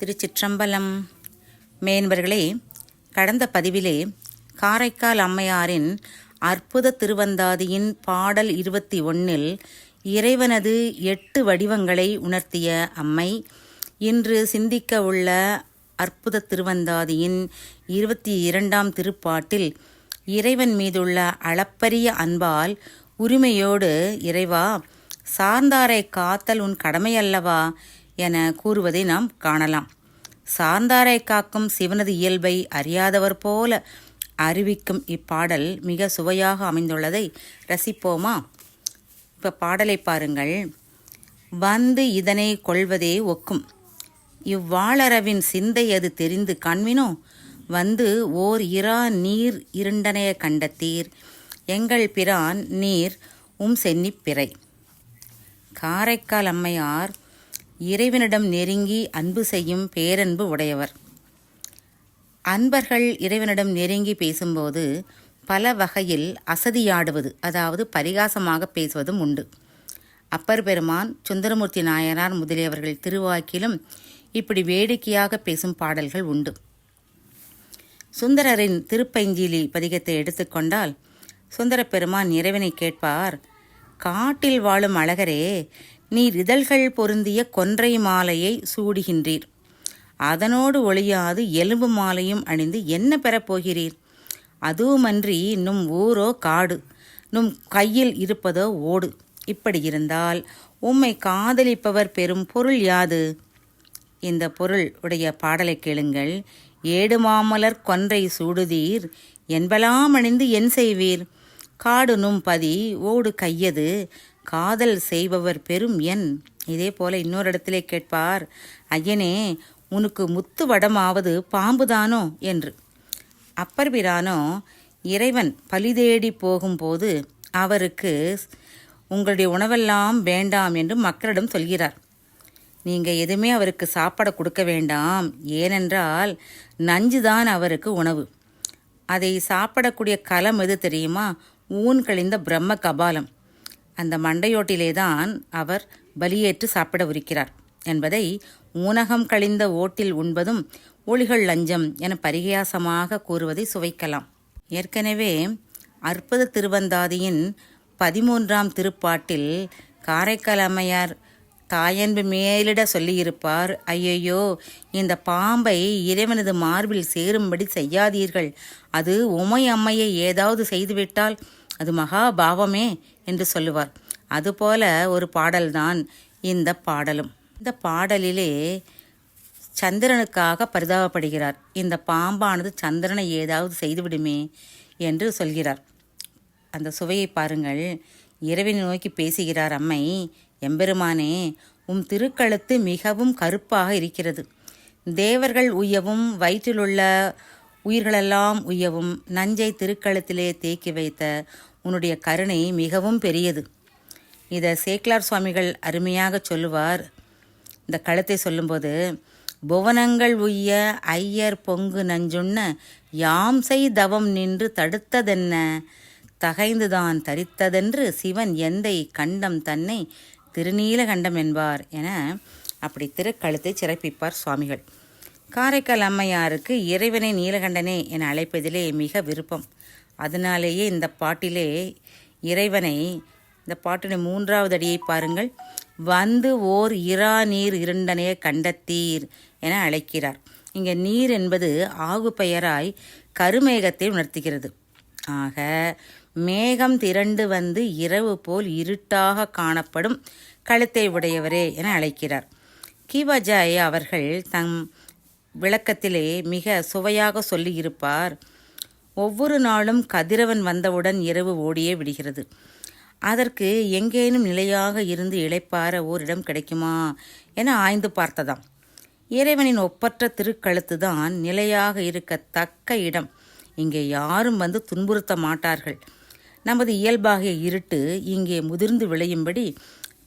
திருச்சிற்றம்பலம். மேன்பர்களே கடந்த பதிவிலே காரைக்கால் அம்மையாரின் அற்புத திருவந்தாதியின் பாடல் இருபத்தி ஒன்னில் இறைவனது எட்டு வடிவங்களை உணர்த்திய அம்மை இன்று சிந்திக்க உள்ள அற்புத திருவந்தாதியின் இருபத்தி இரண்டாம் திருப்பாட்டில் இறைவன் மீதுள்ள அளப்பரிய அன்பால் உரிமையோடு இறைவா சார்ந்தாரை காத்தல் உன் கடமையல்லவா? என கூறுவதை நாம் காணலாம். சார்ந்தாரை காக்கும் சிவனது இயல்பை அறியாதவர் போல அறிவிக்கும் இப்பாடல் மிக சுவையாக அமைந்துள்ளதை ரசிப்போமா? இப்போ பாடலை பாருங்கள். வந்து இதனை கொள்வதே ஒக்கும். இவ்வாளரவின் சிந்தை அது தெரிந்து காண்மினோ வந்து ஓர் இரா நீர் இருண்டனைய கண்டத்தீர். எங்கள் பிரான் நீர் உம் சென்னிப் பிறை. காரைக்கால் அம்மையார் இறைவனிடம் நெருங்கி அன்பு செய்யும் பேரன்பு உடையவர். அன்பர்கள் இறைவனிடம் நெருங்கி பேசும்போது பல வகையில் அசதியாடுவது அதாவது பரிகாசமாக பேசுவதும் உண்டு. அப்பர் பெருமான் சுந்தரமூர்த்தி நாயனார் முதலியவர்கள் திருவாக்கிலும் இப்படி வேடிக்கையாக பேசும் பாடல்கள் உண்டு. சுந்தரரின் திருப்பைஞ்சிலி பதிகத்தை எடுத்துக்கொண்டால் சுந்தர பெருமான் இறைவனை கேட்பார் காட்டில் வாழும் அழகரே நீர் இதழ்கள் பொருந்திய கொன்றை மாலையை சூடுகின்றீர். அதனோடு ஒளியாது எலும்பு மாலையும் அணிந்து என்ன பெறப் போகிறீர்? அதுவுமன்றி நும் ஊரோ காடு நும் கையில் இருப்பதோ ஓடு. இப்படி இருந்தால் உம்மை காதலிப்பவர் பெறும் பொருள் யாது? இந்த பொருள் உடைய பாடலை கேளுங்கள். ஏடு மாமலர் கொன்றை சூடுதீர் என்பலாம் அணிந்து என் செய்வீர்? காடு நும் பதி ஓடு கையது காதல் செய்பவர் பெரும் என். இதே போல இன்னொரு இடத்திலே கேட்பார் ஐயனே உனக்கு முத்து வடமாவது பாம்புதானோ என்று. அப்பர் பிரானோ இறைவன் பலிதேடி போகும்போது அவருக்கு உங்களுடைய உணவெல்லாம் வேண்டாம் என்று மக்களிடம் சொல்கிறார். நீங்கள் எதுவுமே அவருக்கு சாப்பாட கொடுக்க வேண்டாம். ஏனென்றால் நஞ்சுதான் அவருக்கு உணவு. அதை சாப்பிடக்கூடிய களம் எது தெரியுமா? ஊன் கழிந்த பிரம்ம கபாலம். அந்த மண்டையோட்டிலே தான் அவர் பலியேற்று சாப்பிட உரிக்கிறார் என்பதை ஊனகம் கழிந்த ஓட்டில் உண்பதும் ஒளிகள் லஞ்சம் என பரிகாசமாக கூறுவதை சுவைக்கலாம். ஏற்கனவே அற்புத திருவந்தாதியின் பதிமூன்றாம் திருப்பாட்டில் காரைக்கால் அம்மையார் தாயன்பு மேலிட சொல்லியிருப்பார் ஐயையோ இந்த பாம்பை இறைவனது மார்பில் சேரும்படி செய்யாதீர்கள். அது உமை அம்மையை ஏதாவது செய்துவிட்டால் அது மகா பாவமே என்று சொல்லுவார். அதுபோல ஒரு பாடல்தான் இந்த பாடலும். இந்த பாடலிலே சந்திரனுக்காக பரிதாபப்படுகிறார். இந்த பாம்பானது சந்திரனை ஏதாவது செய்துவிடுமே என்று சொல்கிறார். அந்த சுவையை பாருங்கள். இரவினை நோக்கி பேசுகிறார் அம்மை. எம்பெருமானே உம் திருக்கழுத்து மிகவும் கருப்பாக இருக்கிறது. தேவர்கள் உய்யவும் வயிற்றிலுள்ள உயிர்களெல்லாம் உய்யவும் நஞ்சை திருக்கழுத்திலே தேக்கி வைத்த உன்னுடைய கருணை மிகவும் பெரியது. இதை சேக்லார் சுவாமிகள் அருமையாக சொல்லுவார். இந்த கழுத்தை சொல்லும்போது புவனங்கள் உய்ய ஐயர் பொங்கு நஞ்சுண்ண யாம் செய் தவம் நின்று தடுத்ததென்ன? தகைந்துதான் தரித்ததென்று சிவன் எந்தை கண்டம் தன்னை திருநீலகண்டம் என்பார் என அப்படி திருக்கழுத்தை சிறப்பிப்பார் சுவாமிகள். காரைக்கால் அம்மையாருக்கு இறைவனை நீலகண்டனே என அழைப்பதிலே மிக விருப்பம். அதனாலேயே இந்த பாட்டிலே இறைவனை இந்த பாட்டினை மூன்றாவது அடியை பாருங்கள். வந்து ஓர் இரா நீர் இருண்டனைய கண்டத்தீர் என அழைக்கிறார். இங்கே நீர் என்பது ஆகு பெயராய் கருமேகத்தை உணர்த்துகிறது. ஆக மேகம் திரண்டு வந்து இரவு போல் இருட்டாக காணப்படும் கழுத்தை உடையவரே என அழைக்கிறார். கிவஜாய் அவர்கள் தம் விளக்கத்திலே மிக சுவையாக சொல்லியிருப்பார். ஒவ்வொரு நாளும் கதிரவன் வந்தவுடன் இரவு ஓடியே விடுகிறது. அதற்கு எங்கேனும் நிலையாக இருந்து இளைப்பார ஓரிடம் கிடைக்குமா என ஆய்ந்து பார்த்ததாம். இறைவனின் ஒப்பற்ற திருக்கழுத்து தான் நிலையாக இருக்கத்தக்க இடம். இங்கே யாரும் வந்து துன்புறுத்த மாட்டார்கள். நமது இயல்பாகிய இருட்டு இங்கே முதிர்ந்து விளையும்படி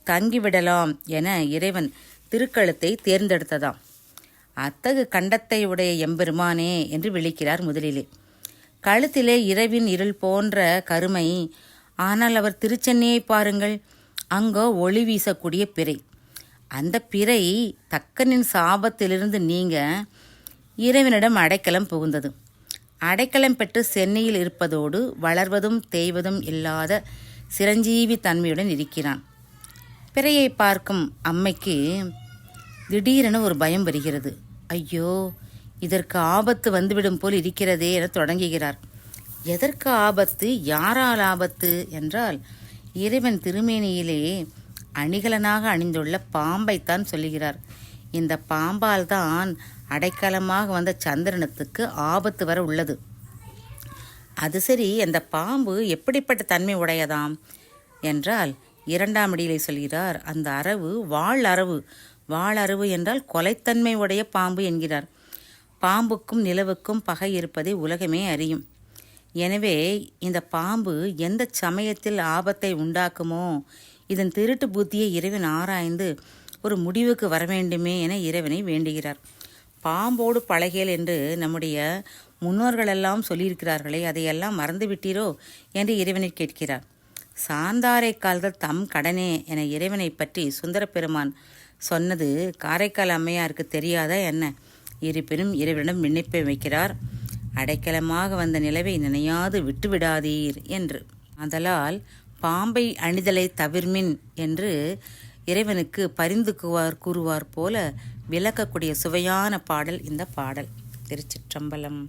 தங்கிவிடலாம் என இறைவன் திருக்கழுத்தை தேர்ந்தெடுத்ததாம். அத்தகு கண்டத்தை உடைய எம்பெருமானே என்று விழிக்கிறார் முதலிலே. கழுத்திலே இரவின் இருள் போன்ற கருமை. ஆனால் அவர் திருச்சென்னையை பாருங்கள் அங்கோ ஒளி வீசக்கூடிய பிறை. அந்த பிறை தக்கனின் சாபத்திலிருந்து நீங்க இறைவனிடம் அடைக்கலம் புகுந்தது. அடைக்கலம் பெற்று சென்னையில் இருப்பதோடு வளர்வதும் தேய்வதும் இல்லாத சிரஞ்சீவி தன்மையுடன் இருக்கிறான். பிறையை பார்க்கும் அம்மைக்கு திடீரென ஒரு பயம் வருகிறது. ஐயோ இதற்கு ஆபத்து வந்துவிடும் போல் இருக்கிறதே என தொடங்குகிறார். எதற்கு ஆபத்து? யாரால் ஆபத்து? என்றால் இறைவன் திருமேனியிலே அணிகலனாக அணிந்துள்ள பாம்பைத்தான் சொல்லுகிறார். இந்த பாம்பால் தான் அடைக்கலமாக வந்த சந்திரனத்துக்கு ஆபத்து வர உள்ளது. அது சரி அந்த பாம்பு எப்படிப்பட்ட தன்மை உடையதாம்? என்றால் இரண்டாம் அடியிலே சொல்கிறார் அந்த அரவு வாழ் அரவு. வாழ் அரவு என்றால் கொலைத்தன்மை உடைய பாம்பு என்கிறார். பாம்புக்கும் நிலவுக்கும் பகை இருப்பதை உலகமே அறியும். எனவே இந்த பாம்பு எந்த சமயத்தில் ஆபத்தை உண்டாக்குமோ இதன் திருட்டு புத்தியை இறைவன் ஆராய்ந்து ஒரு முடிவுக்கு வர வேண்டுமே என இறைவனை வேண்டுகிறார். பாம்போடு பழகியல் என்று நம்முடைய முன்னோர்களெல்லாம் சொல்லியிருக்கிறார்களே அதையெல்லாம் மறந்து விட்டீரோ என்று இறைவனை கேட்கிறார். சாந்தாரை கால்கள் தம் கடனே என இறைவனை பற்றி சுந்தரப்பெருமான் சொன்னது காரைக்கால் அம்மையாருக்கு தெரியாதா என்ன? இருப்பினும் இறைவனிடம் விண்ணப்பம் வைக்கிறார். அடைக்கலமாக வந்த நிலவை நினையாது விட்டுவிடாதீர் என்று. அதலால் பாம்பை அணிதலை தவிர்மின் என்று இறைவனுக்கு பரிந்துக்குவார் கூறுவார் போல விளக்கக்கூடிய சுவையான பாடல் இந்த பாடல். திருச்சிற்றம்பலம்.